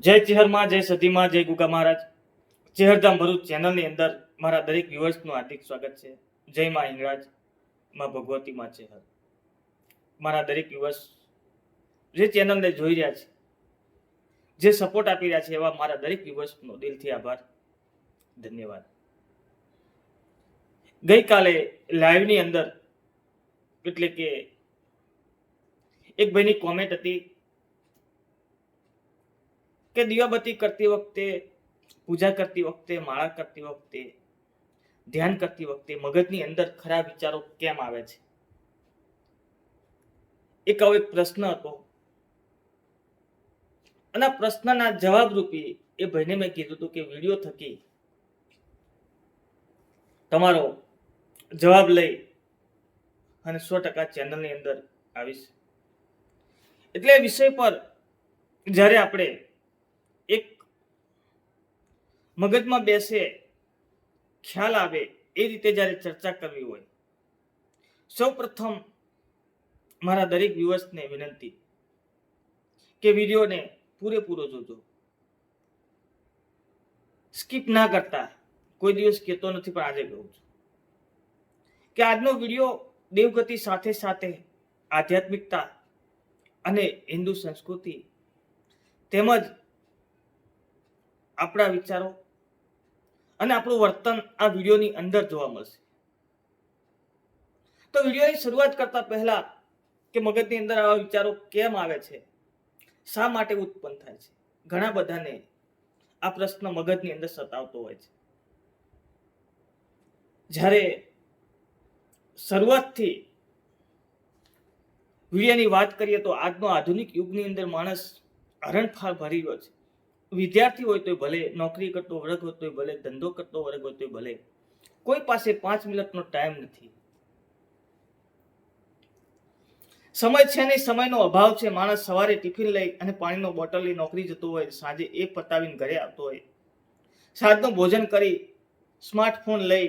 જય ચેહરમાં, જય સતીમાં જય ગુગા મહારાજ. ચેહરધામ ભરૂચ ચેનલની અંદર મારા દરેક વ્યુઅર્સનું હાર્દિક સ્વાગત છે. જય માં હિંગળાજ, માં ભગવતી માં ચેહર. મારા દરેક વ્યુઅર્સ, જે ચેનલને જોઈ રહ્યા છે, જે સપોર્ટ આપી રહ્યા છે એવા મારા દરેક વ્યુઅર્સનો દિલથી આભાર. ધન્યવાદ. ગઈકાલે લાઈવની અંદર એટલે કે એક ભાઈની કોમેન્ટ હતી કે દીવાબત્તી કરતી વખતે, પૂજા કરતી વખતે, માળા કરતી વખતે, ધ્યાન કરતી વખતે મગજની અંદર ખરાબ વિચારો કેમ આવે છે? એક આવો એક પ્રશ્ન હતો. અને પ્રશ્નના જવાબ રૂપી એ ભાઈને મેં કીધું હતું કે વીડિયો થકી તમારો જવાબ લઈ અને સો ટકા ચેનલની અંદર આવીશ. એટલે વિષય પર જ્યારે આપણે મગજમાં બેસે, ખ્યાલ આવે, એ રીતે જ્યારે ચર્ચા કરવી હોય. સૌ પ્રથમ મારા દરેક વ્યુઅર્સને વિનંતી કે વિડીયોને પૂરેપૂરો જોજો. સ્કીપ ના કરતા, કોઈ દિવસ કહેતો નથી પણ આજે કહું છું કે આજનો વીડિયો દેવગતિ સાથે સાથે આધ્યાત્મિકતા અને હિન્દુ સંસ્કૃતિ તેમજ આપણા વિચારો અને આપણું વર્તન આ વિડીયોની અંદર જોવા મળશે. તો વિડીયોની શરૂઆત કરતા પહેલા કે મગજની અંદર આવા વિચારો કેમ આવે છે? શા માટે ઉત્પન્ન થાય છે? ઘણા બધાને આ પ્રશ્ન મગજની અંદર સતાવતો હોય છે. જ્યારે શરૂઆતથી વિડીયોની વાત કરીએ તો આજનો આધુનિક યુગની અંદર માણસ હરણફાળ ભરી રહ્યો છે. વિદ્યાર્થી હોય તોય ભલે, નોકરી કરતો વર્ગ હોય તોય ભલે, ધંધો કરતો વર્ગ હોય તોય ભલે, કોઈ પાસે પાંચ મિનિટનો ટાઈમ નથી. સમય છે નહીં, સમયનો અભાવ છે. માણસ સવારે ટિફિન લઈ અને પાણીનો બોટલ લઈ નોકરી જતો હોય, સાંજે એ પતાવીને ઘરે આવતો હોય. સાંજનું ભોજન કરી સ્માર્ટફોન લઈ,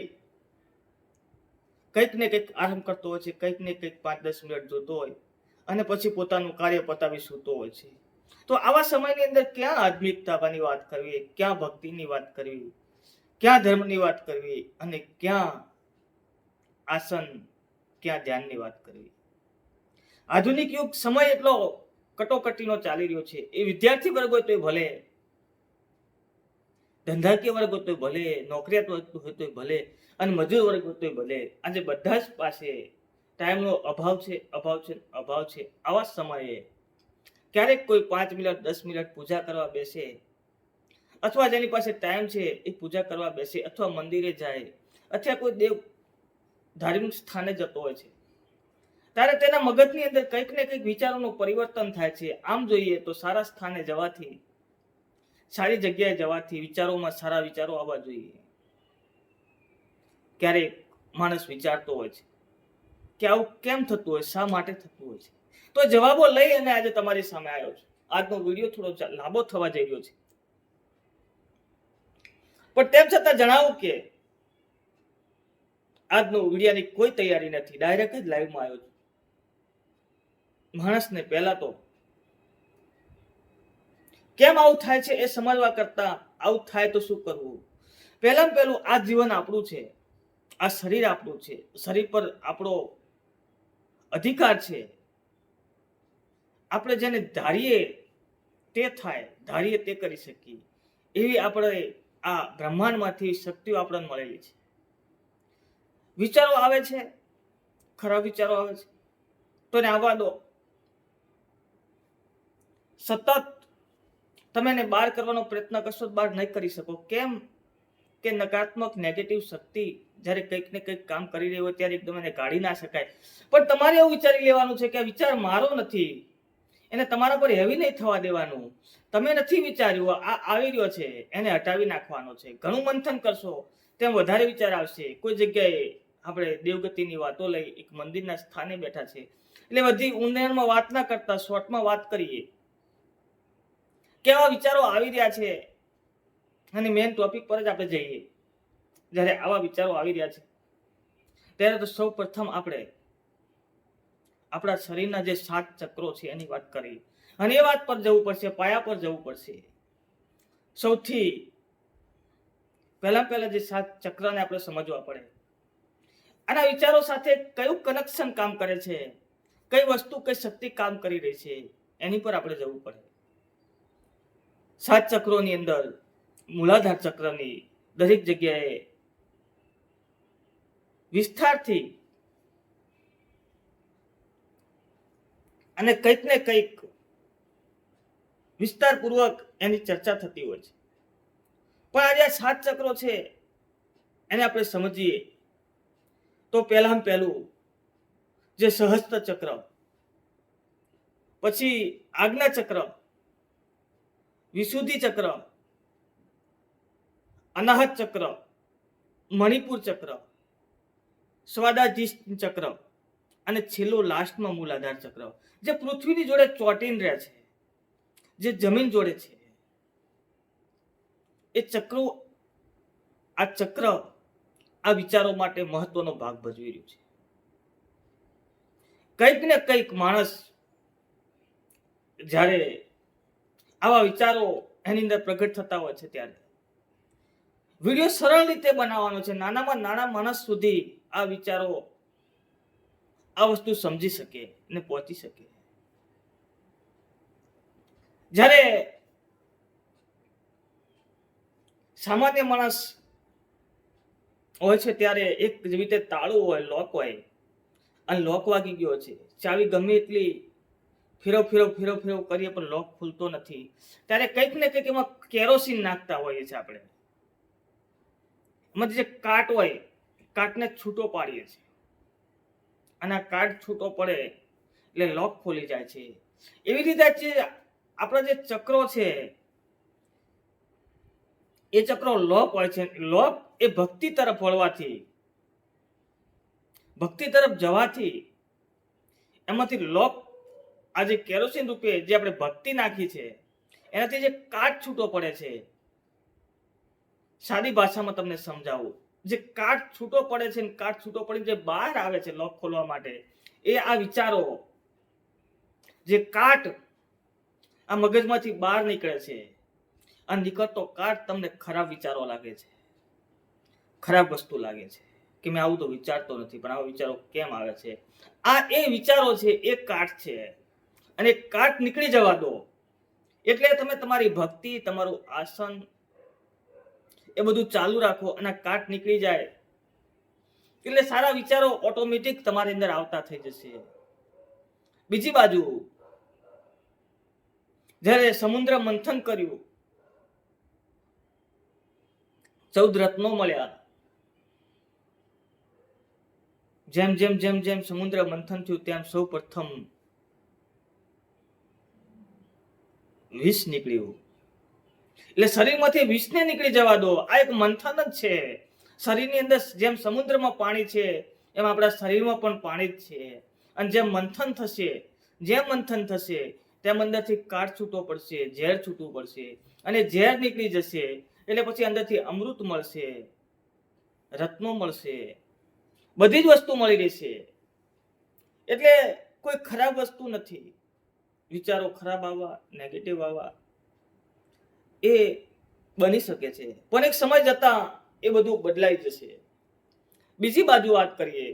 કંઈક ને કંઈક આરામ કરતો હોય છે, કંઈક ને કંઈક પાંચ દસ મિનિટ જોતો હોય અને પછી પોતાનું કાર્ય પતાવી સૂતો હોય છે. તો આવા સમયની અંદર ક્યાં આધ્યાત્મિકતાની વાત કરવી? ક્યાં ભક્તિની વાત કરવી? ક્યાં ધર્મની વાત કરવી? અને ક્યાં આસન, ક્યાં ધ્યાનની વાત કરવી? આધુનિક યુગ સમય એટલો કટોકટીનો ચાલી રહ્યો છે. એ વિદ્યાર્થી વર્ગ હોય તોય ભલે, ધંધાકીય વર્ગ હોય તોય ભલે, નોકરિયાત વર્ગ હોય તોય ભલે, અને મજૂર વર્ગ હોય તોય ભલે. આજે બધા જ પાસે ટાઈમનો અભાવ છે અભાવ છે અભાવ છે. આવા સમયે ક્યારેક કોઈ પાંચ મિનિટ, દસ મિનિટ પૂજા કરવા બેસે, અથવા જેની પાસે ટાઈમ છે એ પૂજા કરવા બેસે, અથવા મંદિરે જાય, અથવા કોઈ દેવ ધાર્મિક સ્થાને જતો હોય છે. ત્યારે તેના મગજની અંદર કંઈક ને કંઈક વિચારોનું પરિવર્તન થાય છે. આમ જોઈએ તો સારા સ્થાને જવાથી, સારી જગ્યાએ જવાથી વિચારોમાં સારા વિચારો આવવા જોઈએ. ક્યારેક માણસ વિચારતો હોય છે કે આવું કેમ થતું હોય, શા માટે થતું હોય છે? તો જવાબો લઈ અને આજે તમારી સામે આવ્યો છે. આજનો વીડિયો થોડો લાંબો થવા જઈ રહ્યો છે. પણ તેમ છતાં જણાવું કે આજનો વિડીયાની કોઈ તૈયારી નથી. ડાયરેક્ટ જ લાઈવમાં આવ્યો છું. માણસને પહેલા તો કેમ આવું થાય છે એ સમજવા કરતા આવું થાય તો શું કરવું? પહેલા પહેલું આ જીવન આપણું છે. આ શરીર આપણું છે. શરીર પર આપણો અધિકાર છે. આપણે જેને ધારીએ તે થાય, ધારીએ તે કરી શકીએ. એવી આપણે આ બ્રહ્માંડમાંથી શક્તિઓ આપણને મળેલી છે. વિચારો આવે છે ખરાબ વિચારો આવે છે. તો એને આવવા દો. સતત તમે એને બહાર કરવાનો પ્રયત્ન કરશો બહાર નહીં કરી શકો. કેમ? કે નકારાત્મક નેગેટિવ શક્તિ જ્યારે કંઈક ને કંઈક કામ કરી રહી હોય ત્યારે એકદમ એને કાઢી ના શકાય. પણ તમારે એવું વિચારી લેવાનું છે કે આ વિચાર મારો નથી. એને તમારા પર હેવી નહીં થવા દેવાનું. તમે નથી વિચાર્યું, આ આવી રહ્યો છે, એને હટાવી નાખવાનો છે. ઘણું મંથન કરશો, તેમ વધારે વિચાર આવશે. કોઈ જગ્યાએ આપણે દેવગતિની વાતો લઈ એક મંદિરના સ્થાને બેઠા છે. એટલે બધી ઊંડાણમાં વાત ના કરતા, શોર્ટમાં વાત કરીએ. કેવા વિચારો આવી રહ્યા છે? અને મેઇન ટોપિક પર જ આપણે જઈએ. જ્યારે આવા વિચારો આવી રહ્યા છે, ત્યારે તો સૌ પ્રથમ આપણે આપણા શરીરના જે સાત ચક્રો છે એની વાત કરી. અને એ વાત પર જવું પડશે, પાયા પર જવું પડશે. સૌથી પહેલા પહેલા જે સાત ચક્રને આપણે સમજવા પડે. આના વિચારો સાથે કયું કનેક્શન કામ કરે છે? કઈ વસ્તુ, કઈ શક્તિ કામ કરી રહી છે? એની પર આપણે જવું પડે. સાત ચક્રોની અંદર મૂલાધાર ચક્રની દરેક જગ્યાએ વિસ્તારથી અને કંઈક ને કંઈક વિસ્તારપૂર્વક એની ચર્ચા થતી હોય છે. પણ આજે આ સાત ચક્રો છે, એને આપણે સમજીએ. તો પહેલાં પહેલું, જે સહસ્ત્ર ચક્ર, પછી આજ્ઞા ચક્ર, વિશુદ્ધિ ચક્ર, અનાહત ચક્ર, મણિપુર ચક્ર સ્વાદાધીશ ચક્ર. અને છેલ્લો લાસ્ટમાં મૂલાધાર ચક્ર. જે પૃથ્વીની જોડે ચોટીને રહે છે, જે જમીન જોડે છે. એ ચક્રો, આ ચક્ર આ વિચારો માટે મહત્વનો ભાગ ભજવી રહ્યું છે. કંઈક ને કંઈક માણસ જ્યારે આવા વિચારો એની અંદર પ્રગટ થતા હોય છે ત્યારે. વીડિયો સરળ રીતે બનાવવાનો છે. નાનામાં નાના માણસ સુધી આ વિચારો આ વસ્તુ સમજી શકે અને પહોંચી શકે. જ્યારે સામાન્ય માણસ હોય છે ત્યારે એક જેવી રીતે તાળું હોય, લોક હોય, અને લોક વાગી ગયો છે. ચાવી ગમે એટલી ફેરવ ફેરવ ફેરવ ફેરવ કરીએ પણ લોક ખુલતો નથી. ત્યારે કંઈક ને કંઈક એમાં કેરોસીન નાખતા હોઈએ છીએ આપણે. એમાં જે કાટ હોય, કાટને છૂટો પાડીએ છીએ. અને કાર્ડ છૂટો પડે, એટલે લોક ખોલી જાય છે. એવી રીતે જે આપણા જે ચક્રો છે, એ ચક્રો લોક હોય છે. લોક એ ભક્તિ તરફ વળવાથી, ભક્તિ તરફ જવાથી, એમાંથી લોક આ જે કેરોસીન રૂપે જે આપણે ભક્તિ નાખી છે, એનાથી જે કાટ છૂટો પડે છે. સાદી ભાષામાં તમને સમજાવું. જે કાટ છૂટો પડે છે કાટ છૂટો પડીને જે બહાર આવે છે લોક ખોલવા માટે, એ આ વિચારો જે કાટ આ મગજમાંથી બહાર નીકળે છે, આ નીકળતો કાટ તમને ખરાબ વિચારો લાગે છે. ખરાબ વસ્તુ લાગે છે કે મેં આવું તો વિચારતો નથી, પણ આવા વિચારો કેમ આવે છે? આ એ વિચારો છે, એ કાટ છે. અને કાટ નીકળી જવા દો. એટલે તમે તમારી ભક્તિ, તમારું આસન એ બધું ચાલુ રાખો અને કાટ નીકળી જાય. એટલે સારા વિચારો ઓટોમેટિક તમારી અંદર આવતા થઈ જશે. બીજી બાજુ, જ્યારે સમુદ્ર મંથન કર્યું, ચૌદ રત્નો મળ્યા. જેમ જેમ જેમ જેમ સમુદ્ર મંથન થયું તેમ સૌ પ્રથમ વિષ નીકળ્યું. એટલે શરીરમાંથી વિષને નીકળી જવા દો. આ એક મંથન જ છે. શરીરની અંદર જેમ સમુદ્રમાં પાણી છે, એમ આપણા શરીરમાં પણ પાણી જ છે. અને જેમ મંથન થશે, જેમ મંથન થશે, તેમ અંદરથી કાટ છૂટો પડશે, ઝેર છૂટવું પડશે અને ઝેર નીકળી જશે એટલે પછી અંદરથી અમૃત મળશે, રત્નો મળશે, બધી જ વસ્તુ મળી રહેશે. એટલે કોઈ ખરાબ વસ્તુ નથી. વિચારો ખરાબ આવવા નેગેટિવ આવવા એ બની શકે છે. પણ એક સમય જતાં એ બધું બદલાઈ જશે. બીજી બાજુ વાત કરીએ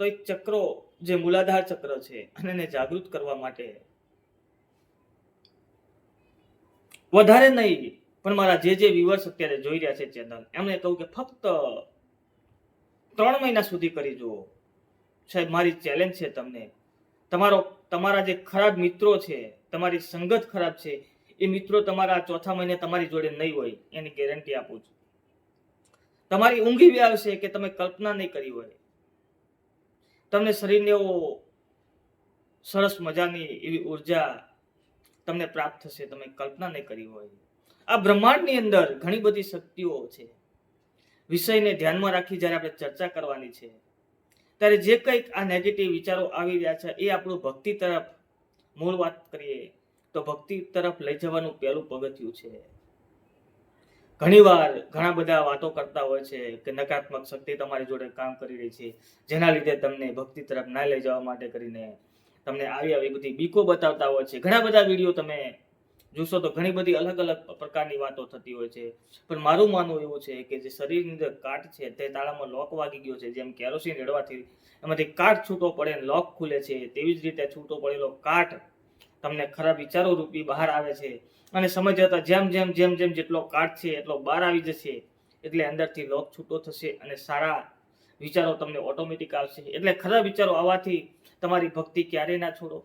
તો એક ચક્રો જે મૂલાધાર ચક્ર છે અને એને જાગૃત કરવા માટે વધારે નહીં, પણ મારા જે જે વ્યુઅર્સ અત્યારે જોઈ રહ્યા છે ચેનલ એમણે કહું કે ફક્ત ત્રણ મહિના સુધી કરી જુઓ. સાહેબ, મારી ચેલેન્જ છે તમને. તમારો, તમારા જે ખરાબ મિત્રો છે, તમારી સંગત ખરાબ છે એ મિત્રો તમારા ચોથા મહિને તમારી જોડે નહીં હોય, એની ગેરંટી આપું છું. તમારી ઊંઘ એવી આવશે કે તમે કલ્પના નહીં કરી હોય. તમને શરીરને એવો સરસ મજાની એવી ઊર્જા તમને પ્રાપ્ત થશે, તમે કલ્પના નહીં કરી હોય. આ બ્રહ્માંડની અંદર ઘણી બધી શક્તિઓ છે. વિષયને ધ્યાનમાં રાખી જ્યારે આપણે ચર્ચા કરવાની છે, ત્યારે જે કંઈક આ નેગેટિવ વિચારો આવી રહ્યા છે, એ આપણું ભક્તિ તરફ મૂળ વાત કરીએ. તો ભક્તિ તરફ લઈ જવાનું પહેલું પગથિયું છે. ઘણીવાર ઘણા બધા વાતો કરતા હોય છે કે નકારાત્મક શક્તિ તમારી જોડે કામ કરી રહી છે, જેના લીધે તમને ભક્તિ તરફ ના લઈ જવા માટે કરીને તમને આવી આવી બધી બીકો બતાવતા હોય છે. ઘણા બધા વીડિયો તમે જોશો તો ઘણી બધી અલગ અલગ પ્રકારની વાતો થતી હોય છે. પણ મારું માનવું એવું છે કે જે શરીરની અંદર કાટ છે તે તાળામાં લોક વાગી ગયો છે, જેમ કેરોસીન રેડવાથી એમાંથી કાટ છૂટો પડે લોક ખુલે છે, તેવી જ રીતે છૂટો પડેલો કાટ તમને ખરાબ વિચારો રૂપી બહાર આવે છે. અને સમજ હતા જેમ જેમ જેમ જેમ જેટલો છે, એટલો બહાર આવી જશે. એટલે અંદરથી લોક છૂટો થશે અને સારા વિચારો તમને ઓટોમેટિક આવશે. એટલે ખરાબ વિચારો આવવાથી તમારી ભક્તિ ક્યારેય ના છોડો.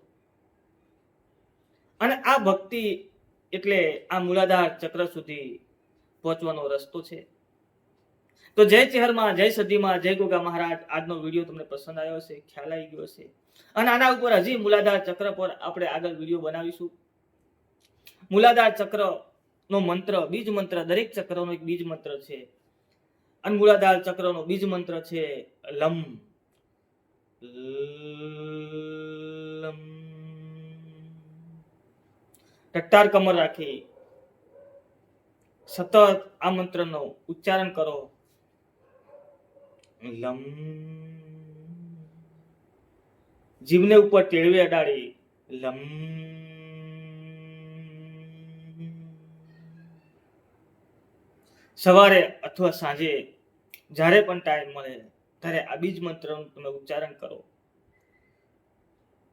અને આ ભક્તિ એટલે આ મૂલાધાર ચક્ર સુધી પહોંચવાનો રસ્તો છે. તો જય ચહેરમાં, જય સદીમાં જય ગોગા મહારાજ. આજનો વીડિયો તમને પસંદ આવ્યો હશે, ખ્યાલ આવી ગયો હશે. અને આના ઉપર હજી મૂલાધાર ચક્ર પર આપણે આગળ વીડિયો બનાવીશું. મૂલાધાર ચક્ર નો મંત્ર, બીજ મંત્ર, દરેક ચક્રનો એક બીજ મંત્ર છે. અને મૂલાધાર ચક્રનો બીજ મંત્ર છે લમ. ટટ્ટાર કમર રાખી સતત આ મંત્રનો ઉચ્ચારણ કરો. લમ. જીભને ઉપર ટેળવી અડાડી, લમ. સવારે અથવા સાંજે જ્યારે પણ ટાઈમ મળે, ત્યારે આ બીજ મંત્રનું તમે ઉચ્ચારણ કરો.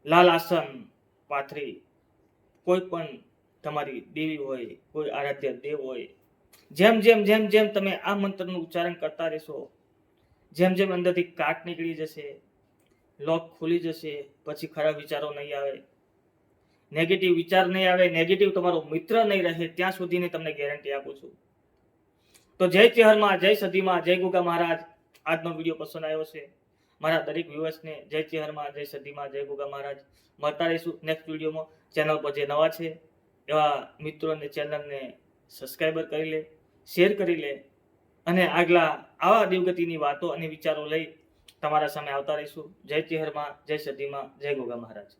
લાલ આસન પાથરી, કોઈ પણ તમારી દેવી હોય, કોઈ આરાધ્ય દેવ હોય, જેમ જેમ જેમ જેમ તમે આ મંત્રનું ઉચ્ચારણ કરતા રહેશો, જેમ જેમ અંદરથી કાટ નીકળી જશે લોક ખુલી જશે, પછી ખરાબ વિચારો નહીં આવે. નેગેટિવ વિચાર નહીં આવે નેગેટિવ તમારો મિત્ર નહીં રહે, ત્યાં સુધીની તમને ગેરંટી આપું છું. તો જય ચેહરમાં, જય સદીમાં જય ગુગા મહારાજ. આજનો વીડિયો પસંદ આવ્યો છે. મારા દરેક વ્યુઅર્સને જય ચેહરમાં, જય સદીમાં જય ગુગા મહારાજ. મળતા રહીશું નેક્સ્ટ વિડીયોમાં. ચેનલ પર જે નવા છે, એવા મિત્રોને, ચેનલને સબસ્ક્રાઈબર કરી લે શેર કરી લે, અને આગલા આવા દેવગતિની વાતો અને વિચારો લઈ તમારા સામે આવતા રહીશું. જય ચિહરમાં જય સદીમાં જય ગોગા મહારાજ.